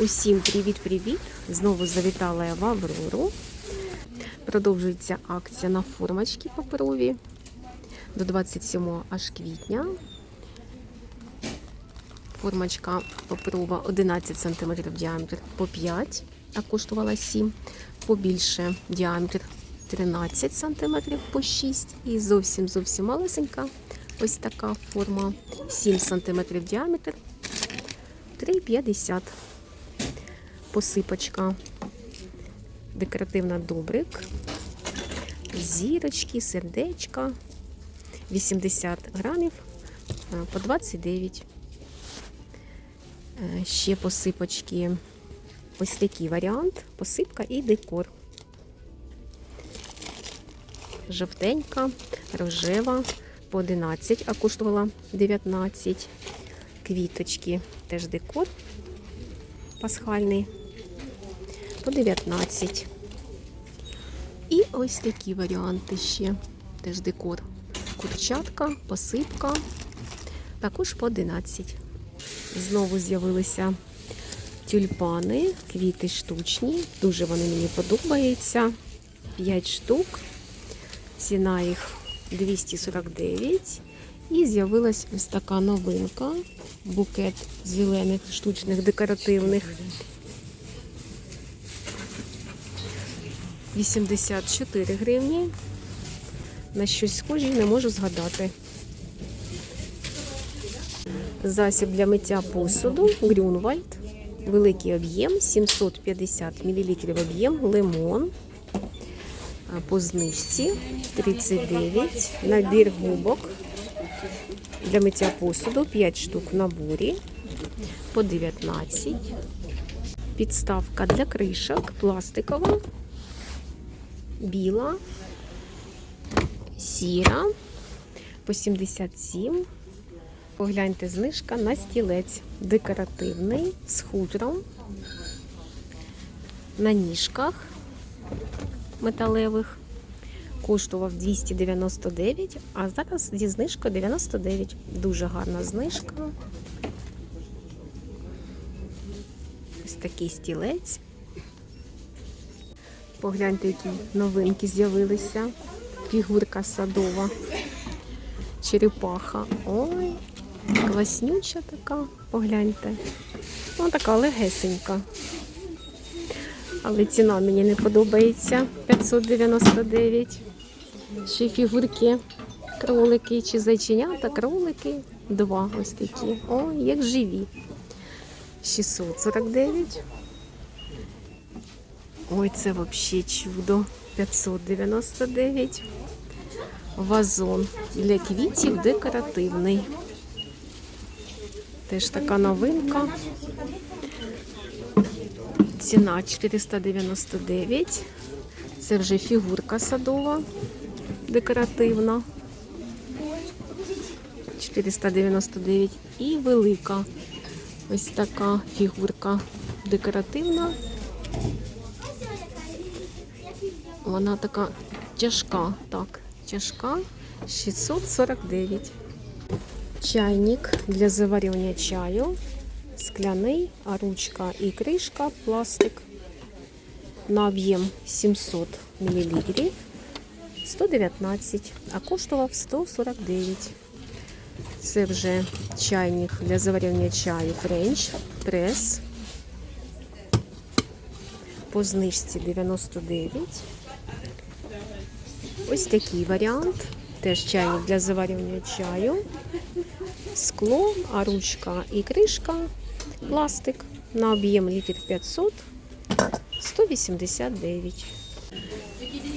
Усім привіт-привіт! Знову завітала я в Аврору. Продовжується акція на формочки паперові до 27 аж квітня. Формочка паперова 11 см діаметр по 5, а коштувала 7, побільше діаметр 13 см по 6 і зовсім зовсім малесенька. Ось така форма 7 см діаметр 3,50 посипочка, декоративна добрик, зірочки, сердечка, 80 грамів е, по 29. Е, Ще посипочки, ось такий варіант, посипка і декор. Жовтенька, рожева по 11, а коштувала 19. Квіточки, теж декор пасхальний по 19. І ось такі варіанти ще. Теж декор. Курчатка, посипка, також по 11. Знову з'явилися тюльпани, квіти штучні. Дуже вони мені подобаються. 5 штук. Ціна їх 249. І з'явилась ось така новинка. Букет зелених штучних декоративних. 84 гривні. На щось схожі не можу згадати. Засіб для миття посуду Грюнвальд. Великий об'єм, 750 мл об'єм, лимон. По знижці 39. Набір губок для миття посуду 5 штук в наборі по 19. Підставка для кришок пластикова, біла, сіра по 77. Погляньте знижка на стілець декоративний з хутром на ніжках металевих. Коштував 299, а зараз зі знижкою 99. Дуже гарна знижка. Ось такий стілець. Погляньте, які новинки з'явилися. Фігурка садова. Черепаха. Ой, класнюча така. Погляньте. Вона така легесенька. Але ціна мені не подобається. 599. Ще фігурки, кролики чи зайченята, кролики. Два ось такі. О, як живі. 649. Ой, це взагалі чудо. 599. Вазон для квітів декоративний. Теж така новинка. Ціна 499. Це вже фігурка садова, декоративна. 499 і велика. Ось така фігурка декоративна. Вона така тяжка. Так, тяжка 649. Чайник для заварювання чаю. Скляний, а ручка і кришка пластик. На об'єм 700 мл. 119, а коштував 149. Це вже чайник для заварювання чаю Френч прес. По знижці 99. Ось такий варіант. Теж чайник для заварювання чаю. Скло, а ручка і кришка пластик на об'єм літр 500 189.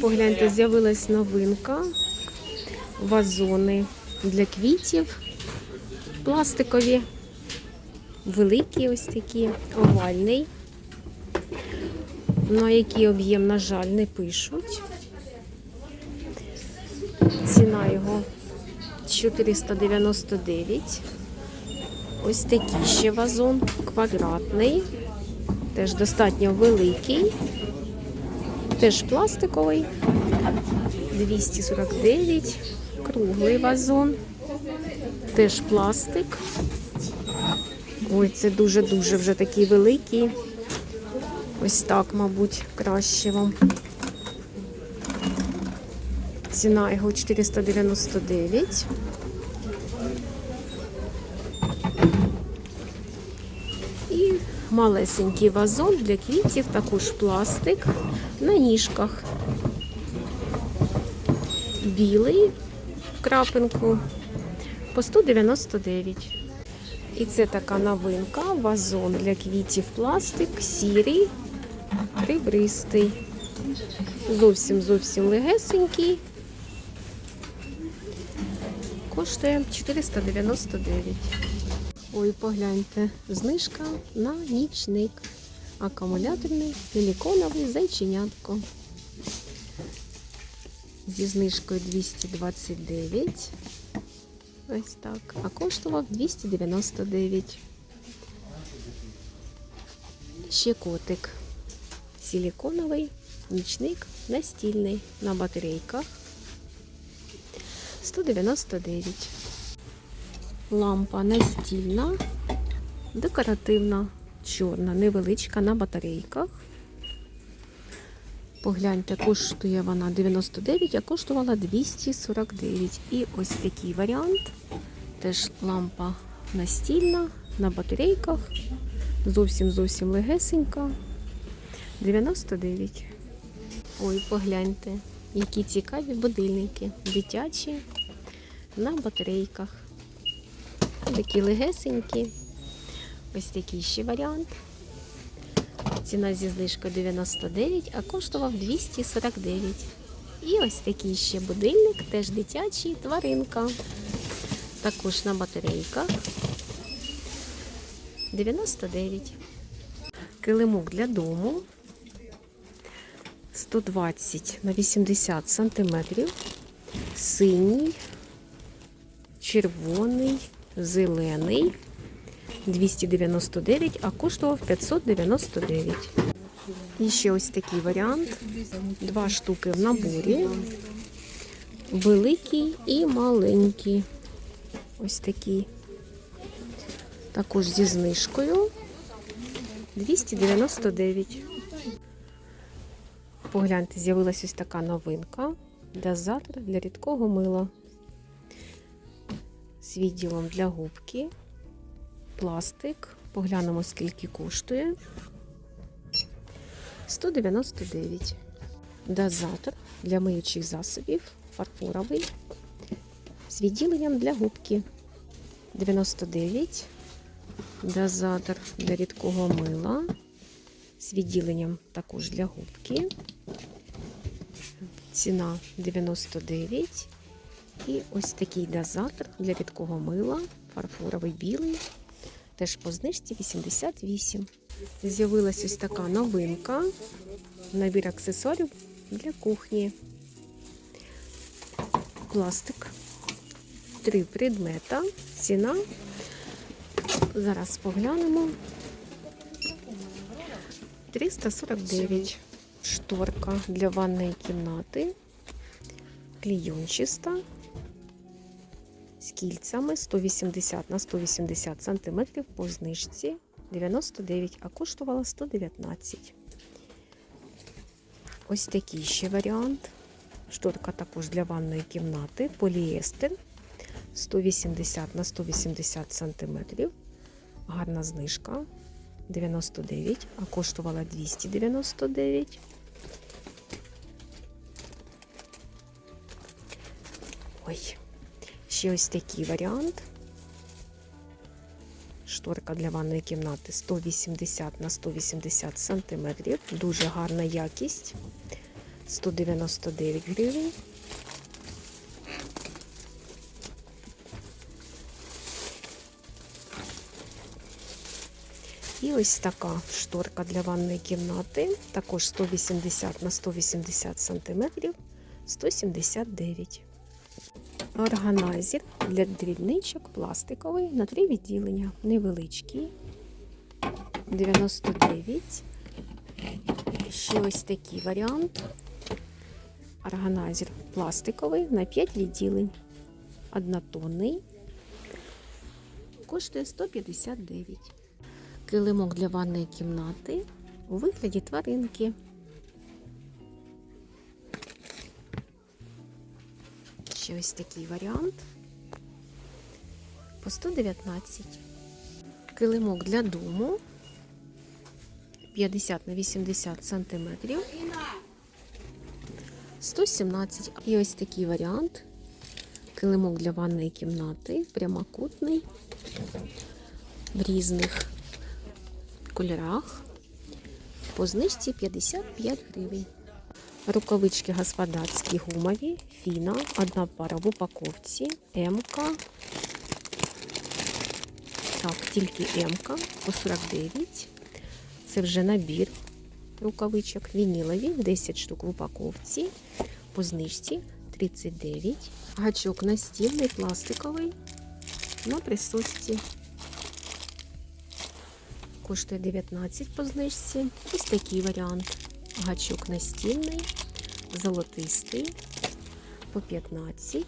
Погляньте, з'явилась новинка. Вазони для квітів. Пластикові, великі ось такі, овальний. На який об'єм, на жаль, не пишуть. Ціна його 499. Ось такий ще вазон, квадратний, теж достатньо великий, теж пластиковий, 249, круглий вазон, теж пластик. Ой, це дуже-дуже вже такі великі. Ось так, мабуть, краще вам. Ціна його 499. І малесенький вазон для квітів, також пластик на ніжках. Білий в крапинку по 199. І це така новинка, вазон для квітів пластик, сірий, ребристий. Зовсім зовсім легесенький. Коштує 499. Ой, погляньте, знижка на нічник. Акумуляторний, силіконовий зайченятко. Зі знижкою 229. Ось так. А коштував 299. Ще котик. Силіконовий, нічник, настільний на батарейках. 199. Лампа настільна, декоративна, чорна, невеличка на батарейках. Погляньте, коштує вона 99, а коштувала 249. І ось такий варіант. Теж лампа настільна на батарейках. Зовсім зовсім легесенька. 99. Ой, погляньте, які цікаві будильники. Дитячі на батарейках. Такі легесенькі. Ось такий ще варіант. Ціна зі знижкою 99, а коштував 249. І ось такий ще будильник, теж дитячий, тваринка. Також на батарейках. 99. Килимок для дому. 120 на 80 сантиметрів. Синій, червоний, зелений. 299, а коштував 599. І ще ось такий варіант. Два штуки в наборі. Великий і маленький. Ось такий. Також зі знижкою. 299. Погляньте, з'явилася ось така новинка. Дозатор для рідкого мила. З відділом для губки пластик. Поглянемо, скільки коштує. 199. Дозатор для миючих засобів. Фарфоровий. З відділенням для губки. 99. Дозатор для рідкого мила. З відділенням також для губки. Ціна 99. І ось такий дозатор для рідкого мила. Фарфоровий білий. Теж по знижці 88. З'явилася ось така новинка. Набір аксесуарів для кухні. Пластик. Три предмета. Ціна. Зараз поглянемо. 349. Шторка для ванної кімнати. Клійончиста з кільцями 180 на 180 см по знижці 99, а коштувала 119. Ось такий ще варіант. Шторка також для ванної кімнати, поліестер 180 на 180 см. Гарна знижка 99, а коштувала 299. Ой. Ще ось такий варіант. Шторка для ванної кімнати 180 на 180 см. Дуже гарна якість. 199 гривень. І ось така шторка для ванної кімнати. Також 180 на 180 см. 179 Органайзер для дрібничок пластиковий на три відділення. Невеличкий. 99. Ще ось такий варіант. Органайзер пластиковий на 5 відділень. Однотонний. Коштує 159. Килимок для ванної кімнати у вигляді тваринки. Ще ось такий варіант. По 119. Килимок для дому 50 на 80 сантиметрів. 117. І ось такий варіант. Килимок для ванної кімнати, прямокутний, в різних кольорах. По знижці 55 гривень. Рукавички господарські гумові, фіна, одна пара в упаковці, МК. Так, тільки МК по 49. Це вже набір рукавичок вінілові, 10 штук в упаковці, по знижці 39. Гачок настільний, пластиковий на присосці. Коштує 19 по знижці. Ось такий варіант. Гачок настільний, золотистий по 15.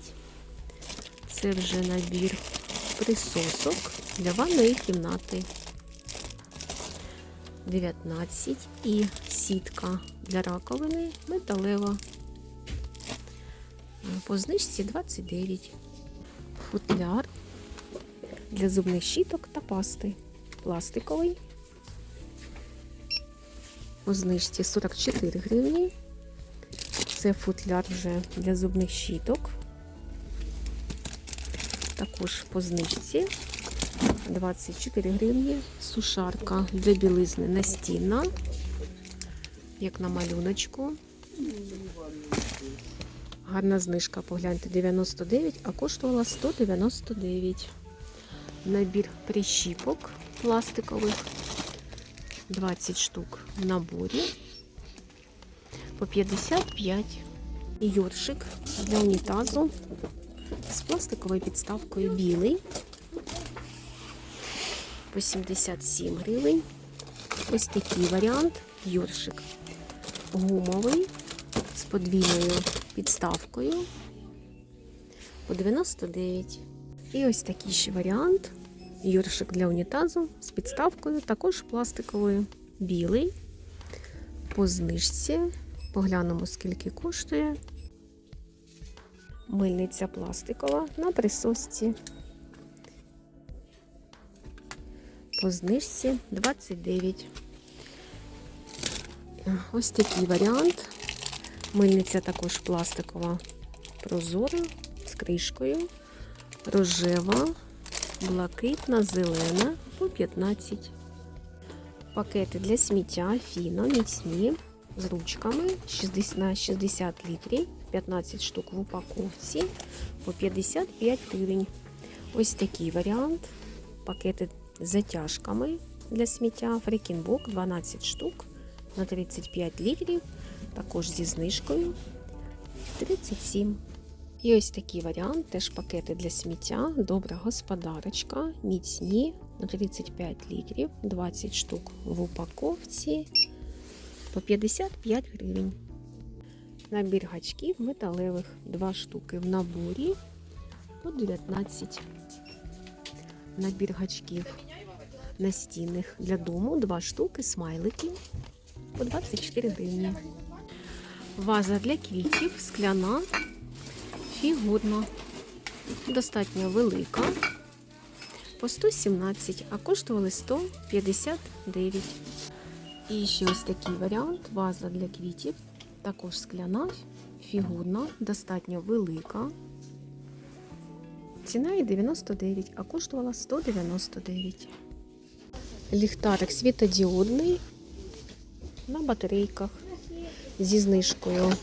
Це вже набір присосок для ванної кімнати. 19 і сітка для раковини металева. По знижці 29. Футляр для зубних щіток та пасти. Пластиковий. По знижці 44 гривні. Це футляр вже для зубних щіток. Також по знижці 24 гривні. Сушарка для білизни настінна, як на малюночку. Гарна знижка, погляньте, 99, а коштувала 199. Набір прищіпок пластикових. 20 штук в наборі. По 55. І для унітазу з пластиковою підставкою білий. По 77 гривень. Ось такий варіант. Йоршик гумовий з подвійною підставкою по 99. І ось такий ще варіант. Йоршик для унітазу з підставкою, також пластиковою. Білий. По знижці. Поглянемо, скільки коштує. Мильниця пластикова на присосці. По знижці 29. Ось такий варіант. Мильниця також пластикова прозора з кришкою, рожева, блакитна, зелена по 15. Пакети для сміття фіно, міцні з ручками 60 на 60 літрів, 15 штук в упаковці по 55 гривень. Ось такий варіант. Пакети з затяжками для сміття. Фрекінбок 12 штук на 35 літрів. Також зі знижкою 37. І ось такий варіант, теж пакети для сміття, добра господарочка, міцні 35 літрів, 20 штук в упаковці по 55 гривень. Набір гачків металевих 2 штуки в наборі по 19. Набір гачків настінних для дому 2 штуки, смайлики по 24 гривні. Ваза для квітів, скляна, фігурна, достатньо велика, по 117, а коштували 159. І ще ось такий варіант ваза для квітів, також скляна, фігурна, достатньо велика. Ціна є 99, а коштувала 199. Ліхтарик світодіодний на батарейках зі знижкою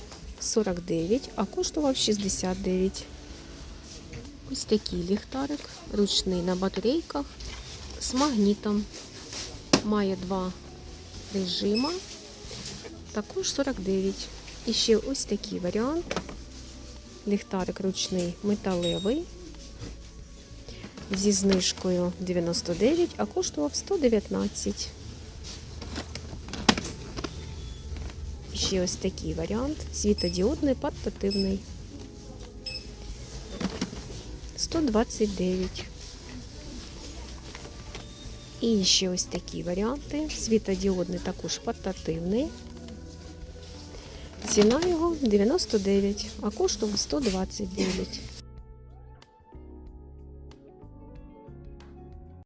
49, а коштував 69. Ось такий ліхтарик, ручний на батарейках з магнітом. Має два режима, також 49. І ще ось такий варіант. Ліхтарик ручний металевий. Зі знижкою 99, а коштував 119. Ще ось такий варіант. Світодіодний, портативний. 129. І ще ось такі варіанти. Світодіодний також портативний. Ціна його 99, а коштував 129.